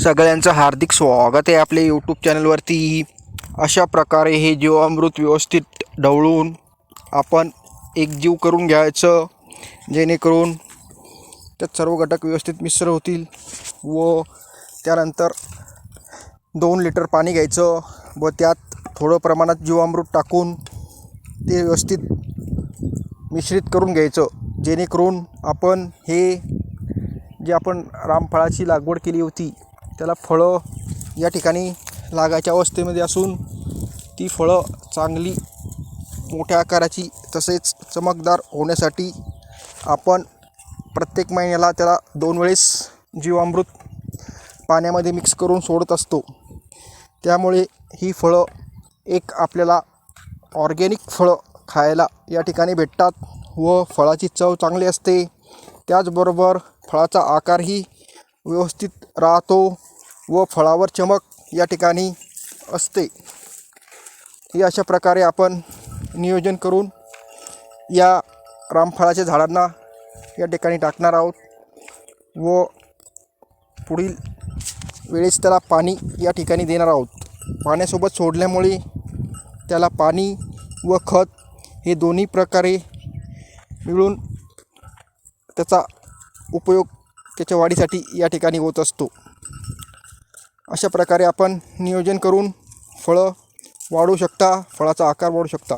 सगळ्यांचं हार्दिक स्वागत आहे आपल्या यूट्यूब चॅनलवरती अशा प्रकारे हे जीवामृत व्यवस्थित ढवळून आपण एकजीव करून घ्यायचं जेणेकरून त्यात सर्व घटक व्यवस्थित मिश्र होतील व त्यानंतर दोन लिटर पाणी घ्यायचं व त्यात थोडं प्रमाणात जीवामृत टाकून ते व्यवस्थित मिश्रित करून घ्यायचं जेणेकरून आपण हे जे आपण रामफळाची लागवड केली होती त्याला फळं या ठिकाणी लागायच्या अवस्थेमध्ये असून ती फळं चांगली मोठ्या आकाराची तसेच चमकदार होण्यासाठी आपण प्रत्येक महिन्याला त्याला दोन वेळेस जीवामृत पाण्यामध्ये मिक्स करून सोडत असतो. त्यामुळे ही फळं एक आपल्याला ऑर्गॅनिक फळं खायला या ठिकाणी भेटतात व फळाची चव चांगली असते. त्याचबरोबर फळाचा आकारही व्यवस्थित राहतो. व फळावर चमक या ठिकाणी असते. ही अशा प्रकारे आपण नियोजन करून या रामफळाच्या झाडांना या ठिकाणी टाकणार आहोत व पुढील वेळेस त्याला पाणी या ठिकाणी देणार आहोत. पाण्यासोबत सोडल्यामुळे त्याला पाणी व खत हे दोन्ही प्रकारे मिळून त्याचा उपयोग त्याच्या वाढीसाठी या ठिकाणी होत असतो. अशा प्रकारे आपण नियोजन करून फळं वाढवू शकता फळाचा आकार वाढवू शकता.